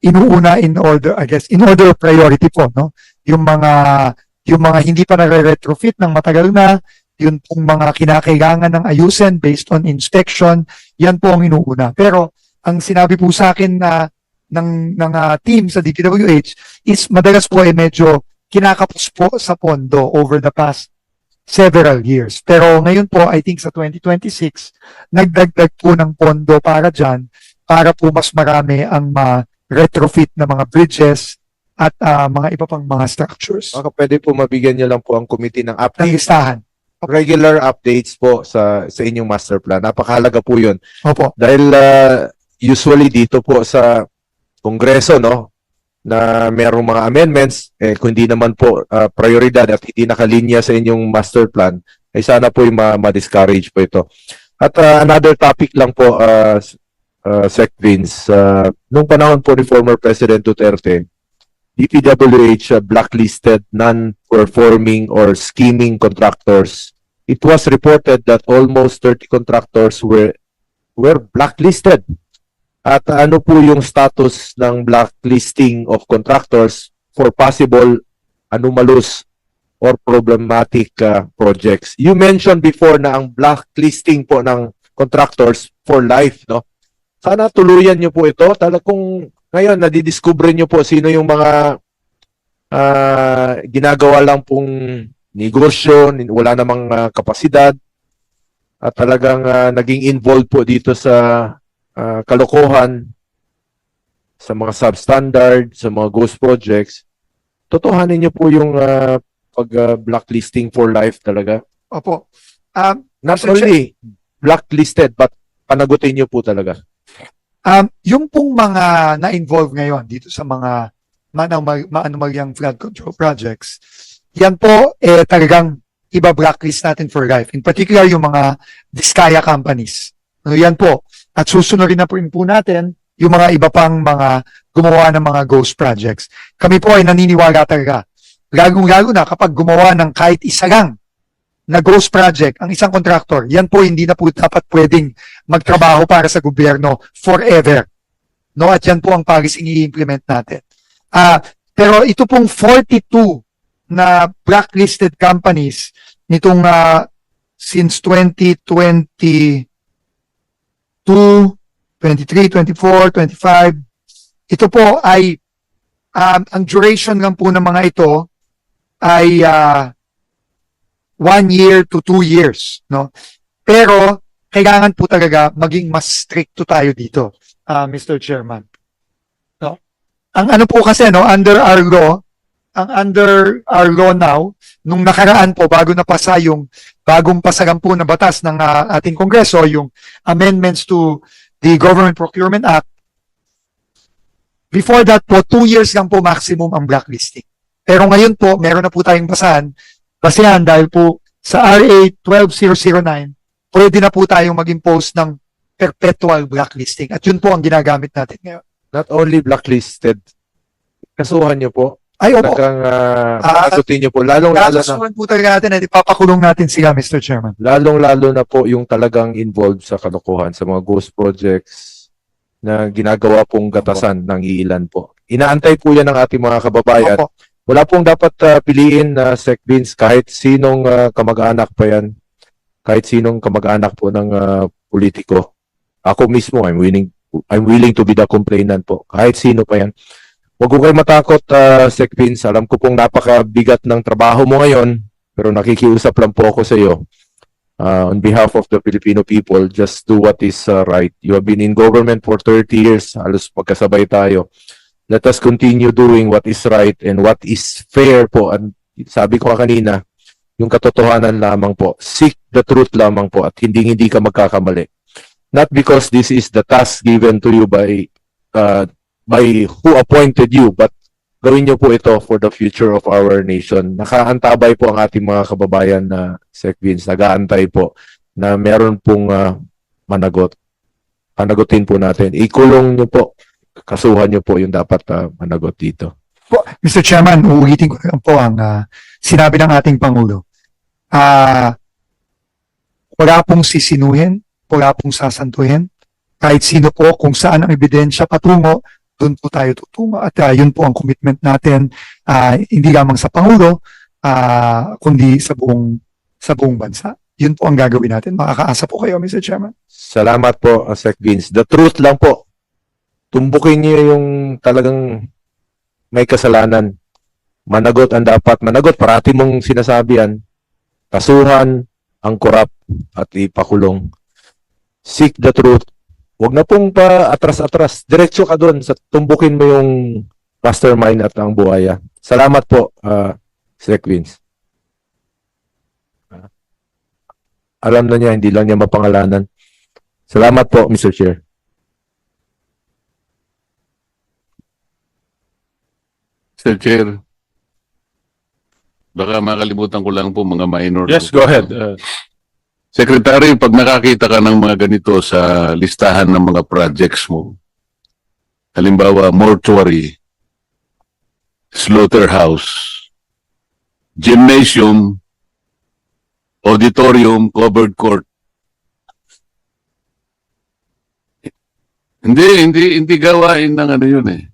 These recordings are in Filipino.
inuuna in order, I guess, in order of priority po, no? Yung mga, yung mga hindi pa nare-retrofit ng matagal na, yun pong mga kinakailangan ng ayusin based on inspection, yan po ang inuuna. Pero, ang sinabi po sa akin na ng, ng ah, team sa DPWH is madalas po ay medyo kinakapos po sa pondo over the past several years. Pero ngayon po, I think sa 2026, nagdagdag po ng pondo para dyan para po mas marami ang ma-retrofit na mga bridges at ah, mga iba pang mga structures. Baka pwede po mabigyan niyo lang po ang committee ng Ng update, listahan. regular updates po sa sa inyong master plan. Napakahalaga po 'yun. Opo. Dahil ah, usually dito po sa Kongreso, no, na merong mga amendments, eh, kung hindi naman po ah, prioridad at hindi nakalinya sa inyong master plan, ay sana po yung ma- ma-discourage po ito. At ah, another topic lang po, uh, Sec Vince, ah, nung panahon po ni former President Duterte, DPWH ah, blacklisted non-performing or scheming contractors. It was reported that almost 30 contractors were were blacklisted. At ano po yung status ng blacklisting of contractors for possible anomalous or problematic uh, projects? You mentioned before na ang blacklisting po ng contractors for life, no? Sana tuluyan niyo po ito. Talagang ngayon nadidiscover niyo po sino yung mga ah, ginagawa lang pong negosyo, wala namang ah, kapasidad, at talagang ah, naging involved po dito sa ah, kalokohan, sa mga substandard, sa mga ghost projects, totohanin niyo po yung ah, pag ah, blacklisting for life talaga. Opo. Um, Not only blacklisted, but panagutin niyo po talaga. Um, yung pong mga na-involve ngayon dito sa mga maanumalyang flood control projects, yan po eh talagang iba blacklist natin for life. In particular, yung mga Diskaya companies. No, yan po. At susunodin na po po natin yung mga iba pang mga gumawa ng mga ghost projects. Kami po ay naniniwala talaga. Lagong-lalo na kapag gumawa ng kahit isa lang na ghost project, ang isang contractor, yan po hindi na po dapat pwedeng magtrabaho para sa gobyerno forever. No, at yan po ang policy i-implement natin. Ah, pero ito pong 42 na blacklisted companies nitong ah, since 2022, 23, 24, 25, ito po ay um, ang duration lang po ng mga ito ay ah, one year to two years, no? Pero kailangan po talaga maging mas stricto tayo dito, ah, Mr. Chairman. No? Ang ano po kasi no, under our law, ang under our law now, nung nakaraan po bago napasa yung bagong pasagan po na batas ng ah, ating Kongreso, yung amendments to the Government Procurement Act, before that po, two years lang po maximum ang blacklisting. Pero ngayon po, meron na po tayong basahan, basehan dahil po sa RA 12009, pwede na po tayong mag-impose ng perpetual blacklisting. At yun po ang ginagamit natin ngayon. Not only blacklisted, kasuhan niyo po. Ay, opo. Talagang uh, panagutin niyo po. Lalong-lalo na Kakasuhan po talaga natin at ipapakulong natin sila, Mr. Chairman. lalong-lalo na po yung talagang involved sa kalokohan, sa mga ghost projects na ginagawa pong gatasan ng iilan po. Inaantay po yan ng ating mga kababayan. Opo. Wala pong dapat ah, piliin na Sec Vince kahit sinong ah, kamag-anak pa yan. Kahit sinong kamag-anak po ng ah, politiko. Ako mismo, I'm willing I'm willing to be the complainant po. Kahit sino pa yan. Huwag ko kayo matakot, uh, Sec Vince. Alam ko pong napakabigat ng trabaho mo ngayon. Pero nakikiusap lang po ako sa iyo. Uh, on behalf of the Filipino people, just do what is uh, right. You have been in government for 30 years. Halos magkasabay tayo. Let us continue doing what is right and what is fair po. And sabi ko kanina, yung katotohanan lamang po. Seek the truth lamang po at hindi hindi ka magkakamali. Not because this is the task given to you by uh, by who appointed you, but gawin niyo po ito for the future of our nation. Nakaantabay po ang ating mga kababayan na Sec Vince, nagaantay po na meron pong ah, managot. Panagutin po natin. Ikulong niyo po. Kasuhan niyo po yung dapat ah, managot dito. Po, Mr. Chairman, uulitin ko lang po ang ah, sinabi ng ating Pangulo. Ah, wala pong sisinuhin, wala pong sasantuhin. Kahit sino po, kung saan ang ebidensya patungo, doon po tayo tutungo at ah, yun po ang commitment natin ah, hindi lamang sa Pangulo ah, kundi sa buong sa buong bansa. Yun po ang gagawin natin. Makakaasa po kayo, Mr. Chairman. Salamat po, uh, Sec Vince. The truth lang po. Tumbukin niyo yung talagang may kasalanan. Managot ang dapat managot. Parati mong sinasabi yan. Kasuhan ang korap at ipakulong. Seek the truth. Huwag na pong pa atras-atras. Diretso ka doon sa tumbukin mo yung mastermind at ang buhaya. Salamat po, uh, Sec Vince. Alam na niya, hindi lang niya mapangalanan. Salamat po, Mr. Chair. Mr. Chair, baka makalimutan ko lang po mga minor. Yes, go ahead. Uh, Secretary, pag nakakita ka ng mga ganito sa listahan ng mga projects mo, halimbawa mortuary, slaughterhouse, gymnasium, auditorium, covered court. Hindi, hindi, hindi gawain ng ano yun eh.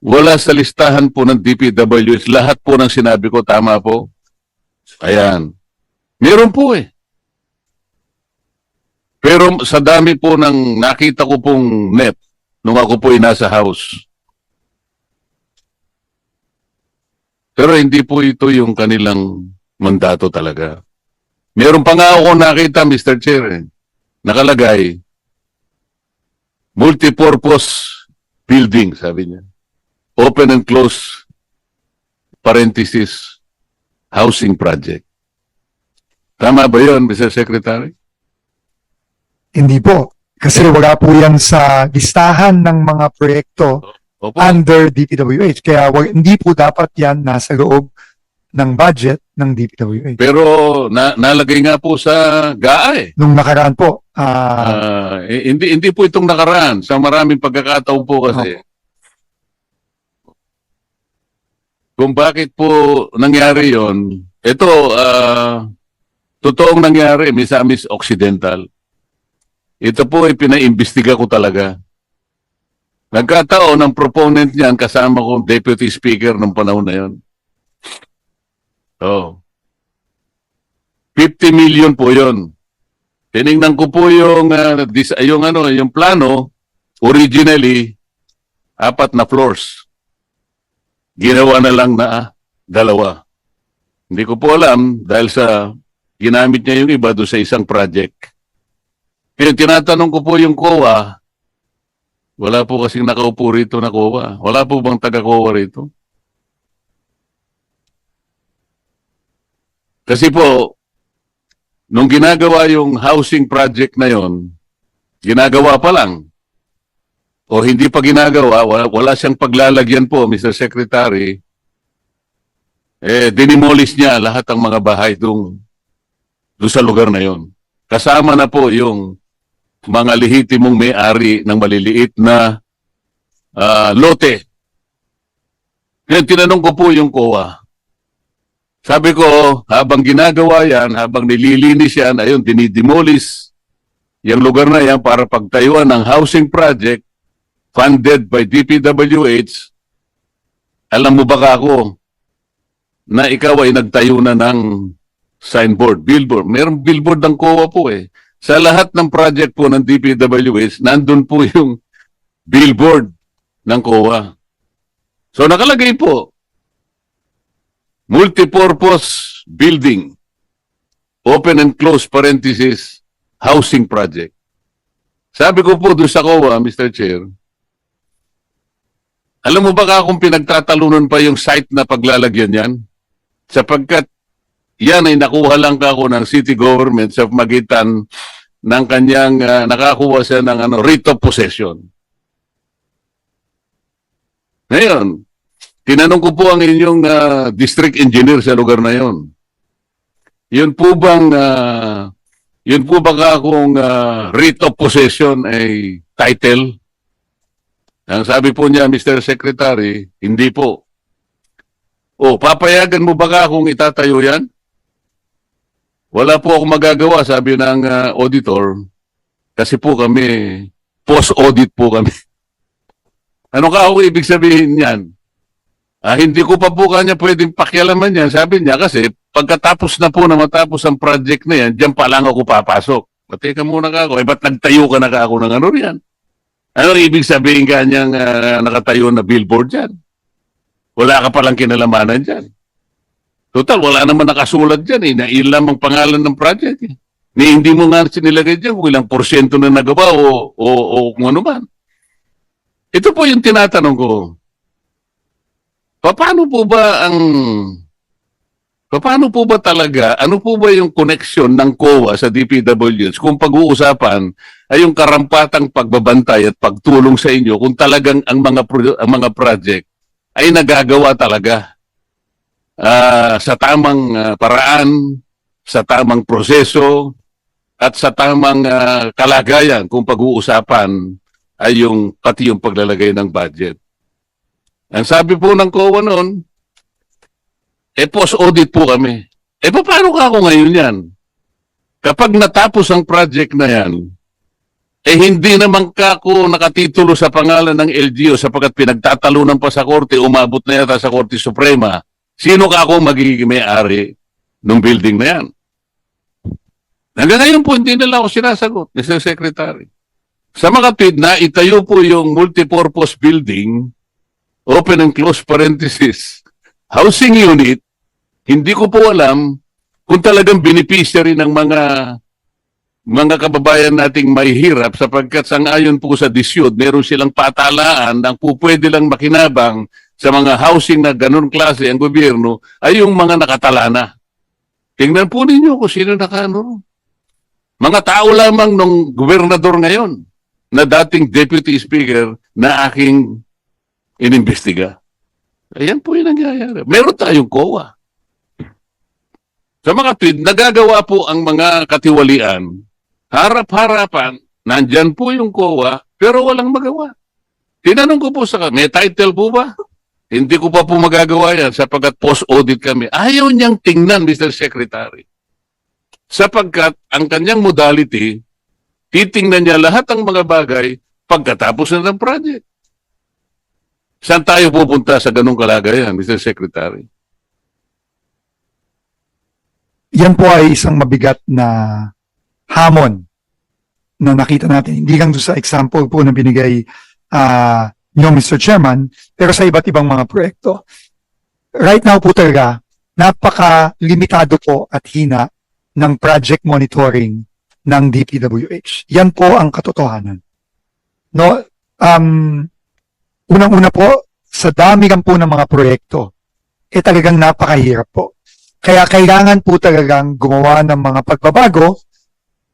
Wala sa listahan po ng DPWs. Lahat po ng sinabi ko, tama po. Ayan. Meron po eh. Pero sa dami po ng nakita ko pong net nung ako po ay nasa house. Pero hindi po ito yung kanilang mandato talaga. Meron pa nga ako nakita, Mr. Chair, eh, nakalagay, multipurpose building, sabi niya. Open and close, parenthesis, housing project. Tama ba yun, Mr. Secretary? Hindi po. Kasi wala po yan sa listahan ng mga proyekto Opo. under DPWH. Kaya wag, hindi po dapat yan nasa loob ng budget ng DPWH. Pero na, nalagay nga po sa GAA eh. Nung nakaraan po, ah, Ah, eh, hindi hindi po itong nakaraan sa maraming pagkakataon po kasi. Kung bakit po nangyari 'yon? Ito ah totoong nangyari Misamis Occidental. Ito po ay pinaimbestiga ko talaga. Nagkataon ang proponent niyan kasama ko deputy speaker ng panahon na 'yon. Oh. 50 million po 'yon. Tiningnan ko po yung, ah, dis- yung, ano, yung plano, originally, apat na floors. Ginawa na lang na dalawa. Hindi ko po alam dahil sa ginamit niya yung iba doon sa isang project. Kaya tinatanong ko po yung COA, wala po kasing nakaupo rito na COA. Wala po bang taga-COA rito? Kasi po, nung ginagawa yung housing project na yon, ginagawa pa lang. O hindi pa ginagawa, wala, wala siyang paglalagyan po, Mr. Secretary. Eh, dinimolish niya lahat ng mga bahay doon doon sa lugar na yon. Kasama na po yung mga lehitimong may-ari ng maliliit na ah, lote. Ngayon, tinanong ko po yung COA. Sabi ko, habang ginagawa yan, habang nililinis yan, ayun, dinidemolish yung lugar na yan para pagtayuan ng housing project funded by DPWH. Alam mo ba ako na ikaw ay nagtayo na ng signboard, billboard. Merong billboard ng COA po eh. Sa lahat ng project po ng DPWH, nandun po yung billboard ng COA. So nakalagay po, multipurpose building, open and close parenthesis, housing project. Sabi ko po doon sa COA, Mr. Chair, alam mo ba kung pinagtatalunan pa yung site na paglalagyan yan? Sapagkat yan ay nakuha lang ka ako ng city government sa magitan ng kanyang ah, nakakuha siya ng ano, writ of possession. Ngayon, tinanong ko po ang inyong ah, district engineer sa lugar na yon. Yun po bang ah, yun po ba kung uh, writ of possession ay title? Ang sabi po niya, Mr. Secretary, hindi po. O, papayagan mo ba ka kung itatayo yan? Wala po akong magagawa, sabi ng ah, auditor. Kasi po kami, post-audit po kami. Ano ka ako ibig sabihin niyan? Ah, hindi ko pa po kanya pwedeng pakialaman yan. Sabi niya kasi pagkatapos na po na matapos ang project na yan, diyan pa lang ako papasok. Mateka muna ka ako. Eh, ba't nagtayo ka na ka ako ng ano riyan? Ano ibig sabihin kanyang ah, nakatayo na billboard dyan? Wala ka palang kinalamanan dyan. Total, wala naman nakasulat dyan eh. Nailam ang pangalan ng project eh. Ni hindi mo nga sinilagay dyan kung ilang porsyento na nagawa o, o, o kung ano man. Ito po yung tinatanong ko. Pa- Paano po ba ang... pa- Paano po ba talaga, ano po ba yung connection ng COA sa DPWH kung pag-uusapan ay yung karampatang pagbabantay at pagtulong sa inyo kung talagang ang mga ang mga project ay nagagawa talaga ah, sa tamang ah, paraan, sa tamang proseso, at sa tamang ah, kalagayan kung pag-uusapan ay yung pati yung paglalagay ng budget. Ang sabi po ng COA noon, eh post-audit po kami. Eh paano ka ako ngayon yan? Kapag natapos ang project na yan, eh hindi naman ka ako nakatitulo sa pangalan ng LGU sapagkat pinagtatalunan pa sa korte, umabot na yata sa Korte Suprema. Sino ka ako magiging may-ari ng building na yan? Hanggang ngayon po, hindi nila ako sinasagot, Mr. Secretary. Sa mga tweet na itayo po yung multipurpose building, open and close parenthesis, housing unit, hindi ko po alam kung talagang beneficiary ng mga mga kababayan nating may hirap sapagkat sangayon po sa disyod, meron silang patalaan na po pwede lang makinabang sa mga housing na ganun klase ang gobyerno ay yung mga nakatalana. Tingnan po ninyo kung sino nakano. Mga tao lamang nung gobernador ngayon na dating deputy speaker na aking inimbestiga. Ayan po yung nangyayari. Meron tayong COA. Sa mga tweet, nagagawa po ang mga katiwalian. Harap-harapan, nandyan po yung COA, pero walang magawa. Tinanong ko po sa may title po ba? Hindi ko pa po magagawa yan sapagkat post-audit kami. Ayaw niyang tingnan, Mr. Secretary. Sapagkat ang kanyang modality, titingnan niya lahat ng mga bagay pagkatapos na ng project. Saan tayo pupunta sa ganong kalagayan, Mr. Secretary? Yan po ay isang mabigat na hamon na nakita natin. Hindi lang sa example po na binigay ah nyo, Mr. Chairman, pero sa iba't ibang mga proyekto. Right now po talaga, napaka-limitado po at hina ng project monitoring ng DPWH. Yan po ang katotohanan. No, um, unang-una po, sa dami lang po ng mga proyekto, eh talagang napakahirap po. Kaya kailangan po talagang gumawa ng mga pagbabago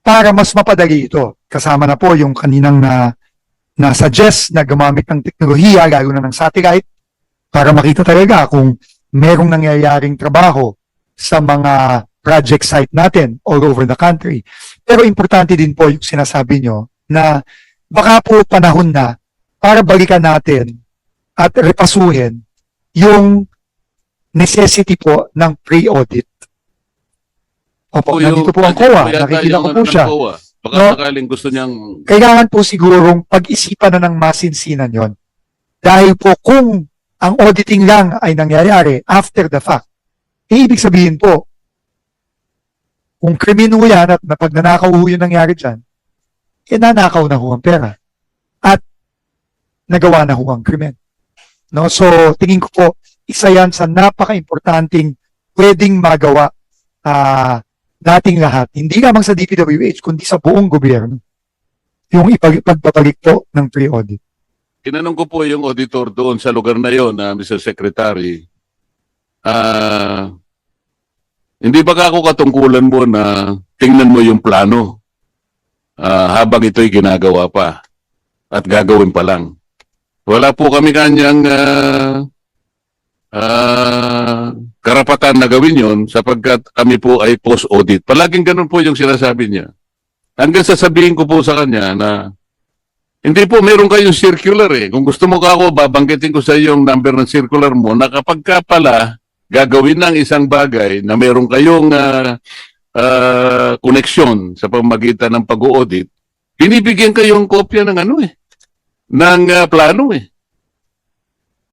para mas mapadali ito. Kasama na po yung kaninang na na-suggest na gumamit ng teknolohiya, lalo na ng satellite, para makita talaga kung merong nangyayaring trabaho sa mga project site natin all over the country. Pero importante din po yung sinasabi nyo na baka po panahon na para balikan natin at repasuhin yung necessity po ng pre-audit. Opo, nandito po ang COA. Nakikita ko po siya. COA. Baka No. sakaling gusto niyang Kailangan po sigurong pag-isipan na ng masinsinan yon. Dahil po kung ang auditing lang ay nangyayari after the fact, eh, ibig sabihin po, kung krimen ho yan at napag nanakaw ho yung nangyari dyan, eh nanakaw na ho ang pera. At nagawa na ho ang krimen. No? So, tingin ko po, isa yan sa napaka-importanting pwedeng magawa ah nating lahat. Hindi lamang sa DPWH, kundi sa buong gobyerno. Yung ipag- pagpapalik po ng pre-audit. Tinanong ko po yung auditor doon sa lugar na yon, na Mr. Secretary. Ah, hindi ba ako katungkulan mo na tingnan mo yung plano ah, habang ito'y ginagawa pa at gagawin pa lang. Wala po kami kanyang ah, ah, karapatan na gawin yon sapagkat kami po ay post-audit. Palaging ganun po yung sinasabi niya. Hanggang sasabihin ko po sa kanya na hindi po, meron kayong circular eh. Kung gusto mo ka ako, babanggitin ko sa iyo yung number ng circular mo na kapag ka pala gagawin ng isang bagay na meron kayong ah, ah, koneksyon sa pamagitan ng pag-audit, binibigyan kayong kopya ng ano eh, ng ah, plano eh.